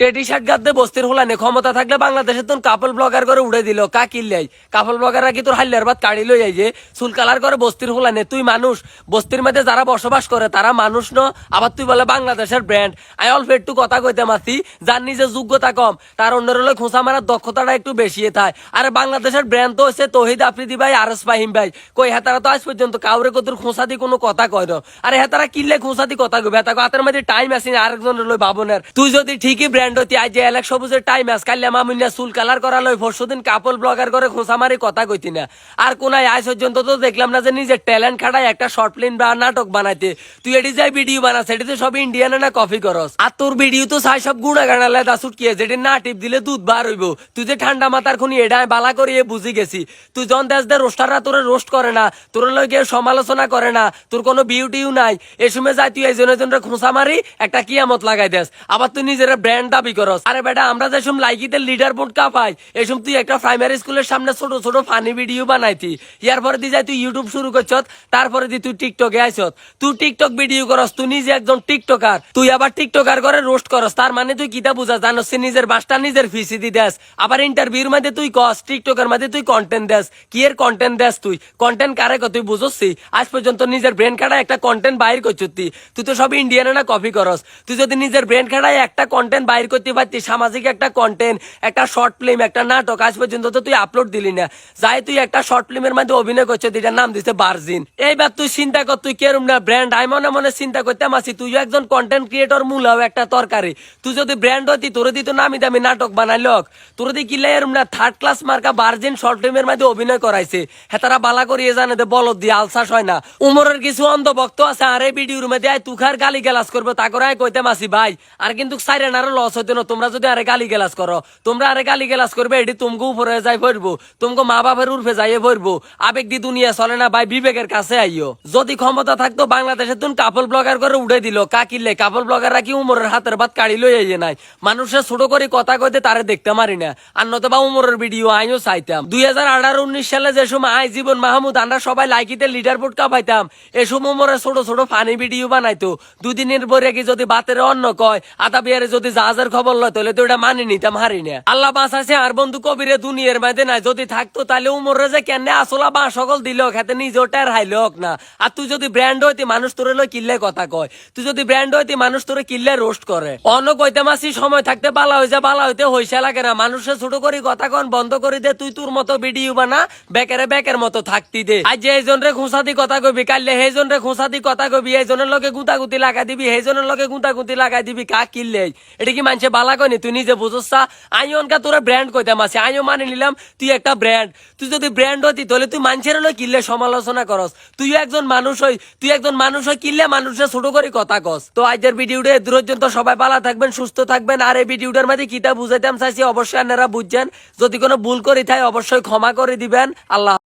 টেটি shirt গাদ্দে বস্তির হোলানে ক্ষমতা থাকলে বাংলাদেশে তোর কাপল ব্লগার করে উড়ে দিল। কা কিল্লাই কাপল ব্লগাররা কি তোর হাল্লার বাদ কাড়ি লই যে চুল কালার করে বস্তির হোলানে তুই মানুষ। বস্তির মধ্যে যারা বসবাস করে, তারা মানুষ ন। আবার তুই বলে বাংলাদেশের ব্র্যান্ড আই অল্প একটু কথা কইতে মাসি, যার নিজে যোগ্যতা কম, তার অন্যের হলে খোঁচা মারার দক্ষতাটা একটু বেশি থাকে আরে বাংলাদেশের ব্র্যান্ড তো হচ্ছে তহিদ আফ্রিদি ভাই আর এস ফাহিম ভাই। কই হেতারা তো আজ পর্যন্ত কাউরে কত খোঁচা দি কোনো কথা কয় না। আরে হেতারা কিনলে খোঁচা দি কথা কইবে। হেতা হাতের মধ্যে টাইম আছে আরেকজনের লই ভাবনের তুই যদি ঠিকই ব্র্যান্ড হতি আজ এলেক সবুজের টাইম চুল কালার করা কাপল ব্লগার করে কথা কইতি না। আর আজ পর্যন্ত তো দেখলাম না যে নিজের ট্যালেন্ট একটা শর্ট বা নাটক বানাইতে। তুই এটি যাই ভিডিও তো সব না কপি করস। আর তোর ভিডিও তো চাই সব কি যেটি না টিপ দিলে দুধ বার হইব। তুই যে ঠান্ডা মাথার খুনি এটা বালা করিয়ে বুঝি গেছি। তুই জন দেশ দে রোস্টাররা তোরে রোস্ট করে না, তোর কেউ সমালোচনা করে না, তোর কোনো বিউটিও নাই। এ সময় যাই তুই একজন একজনের খোঁচা মারি একটা কিয়ামত লাগাই দেস। আবার তুই নিজের ব্র্যান্ড দাবি করস। আরে বেটা, আমরা যেসব লাইকিতে লিডার বোর্ড কাপাই এসব তুই একটা প্রাইমারি স্কুলের সামনে ছোট ছোট ফানি ভিডিও বানাইতি। ইয়ার পরে দি যাই তুই ইউটিউব শুরু করছত তারপরে দি তুই টিকটকে আইছত তুই টিকটক ভিডিও করস, তুই নিজে একজন টিকটকার তুই আবার টিকটকার করে রোস্ট করস। তার মানে তুই কিতা বুঝা, জানোস নিজের বাসটা নিজের ফিসি দি দেস। আবার ইন্টারভিউর মধ্যে তুই কস টিকটকের মধ্যে তুই কন্টেন্ট দেস। কি এর কন্টেন্ট দেস তুই? কন্টেন্ট কারে কত তুই বুঝছি আজ পর্যন্ত নিজের ব্রেন খাটায় একটা কন্টেন্ট বাইর করছিস তুই তুই তো সব ইন্ডিয়ানে না কপি করস। তুই যদি নিজের ব্রেন খাটায় একটা কন্টেন্ট বাইর করতে পারতি সামাজিক একটা কন্টেন্ট একটা শর্ট ফিল্ম একটা নাটক, আজ পর্যন্ত তো তুই আপলোড দিলি না। যাই তুই একটা শর্ট ফিল্মের মধ্যে অভিনয় করছিস এটার নাম দিছে বার্জিন। এইবার তুই চিন্তা কর, তুই কেরম না ব্র্যান্ড আমি মনে মনে চিন্তা করতাম আছি তুইও একজন কন্টেন্ট ক্রিয়েটর মূল হও একটা তরকারি। তুই যদি ব্র্যান্ড হতি, তোর দি তো নামি দামি নাটক বানাই লোক। তোর দি কিলে এরম না থার্ড ক্লাস মার্কা বার্জিন শর্ট ফিল্মের মধ্যে অভিনয় করাইছে। হ্যাঁ তারা বালা করিয়ে জানে দে, বলদ দিয়ে আলসাস হয় না। উমরের কিছু অন্ধভক্ত আছে, আর এই ভিডিওর মধ্যে তুখার গালি গেলাস করব, তা করে কইতে মাসি, ভাই। আর কিন্তু সাইরেন আরও লস হইতো না তোমরা যদি আরে গালি গেলাস করো, তোমরা আরে গালি গেলাস করবে, এটি তুমকে উপরে যাই পড়ব তুমকে মা বাবার উর্ফে যাইয়ে পড়ব আবেগ দি দুনিয়া চলে না ভাই, বিবেকের কাছে আইও। যদি ক্ষমতা থাকতো, বাংলাদেশে তুমি কাপল ব্লগার করে উঠে দিল। কাকিলে কাপল ব্লগাররা কি উমরের হাতের ভাত কাড়ি লই আইয়ে নাই? মানুষের ছোট করে কথা কইতে তারে দেখতে মারি না। আর নতুবা উমরের ভিডিও আইও চাইতাম। দুই হাজার আঠারো, উনিশ সালে যে সময় আই জীবন মাহমুদ, আমরা সবাই লাইকিতে লিডার বোর্ড কাপাইতাম। এ সময় উমরে ছোট ছোট ফানি ভিডিও বানাইতো। দুদিনের পরে কি যদি বাতের অন্য কয় আতা বিয়ারে যদি জাহাজের খবর লয়, তাহলে তো এটা মানি নিতাম হারি না। আল্লাহ বাঁচাছে আর বন্ধু কবিরে দুনিয়ার মধ্যে নাই, যদি থাকতো তাহলে উমরে যে কেন আসলা বা সকল দিল, খেতে নিজেও টের হাইল না। আর তুই যদি ব্র্যান্ড হইতে মানুষ তোরে লই কিল্লে কথা কয়, তুই যদি ব্র্যান্ড হইতে মানুষ তোরে কিল্লে রোস্ট করে। অন্য কইতে মাসি সময় থাকতে বালা হইছে, বালা হইতে হইসা লাগে না মানুষের ছোট করি কথা কন, বন্ধ করে দে, তুই তোর মতো ভিডিও বানা, বেকারে বেকের মতো থাকতি দে। আজ যে এইজন রে খুঁসা দি কথা কবি, কাইলে সেইজন রে খুঁসা দি কথা কবি, এইজনের লগে গুতাগুতি লাগাই দিবি, সেইজনের লগে গুতাগুতি লাগাই দিবি, কা কিনলে এটা কি মানুষে বালা কয়নি? তুই নিজে বুঝছা আইও অনকা তোরা ব্র্যান্ড কইতাম আছে। আইও মানে নিলাম, তুই একটা ব্র্যান্ড তুই যদি ব্র্যান্ড হতি, তাহলে তুই মানুষের লই কিনলে সমালোচনা করস। তুই একজন মানুষ হই, তুই একজন মানুষ হই কিনলে মানুষের ছোট করে কথা কস। তো আজকের ভিডিওটা দূর পর্যন্ত সবাই ভালো থাকবেন, সুস্থ থাকবেন। আর এই ভিডিওটার মধ্যে কিতা বুঝাইতাম চাইছি, অবশ্যই আপনারা বুঝছেন। যদি কোনো ভুল করি তাই অবশ্যই ক্ষমা করে দিবেন। আল্লাহ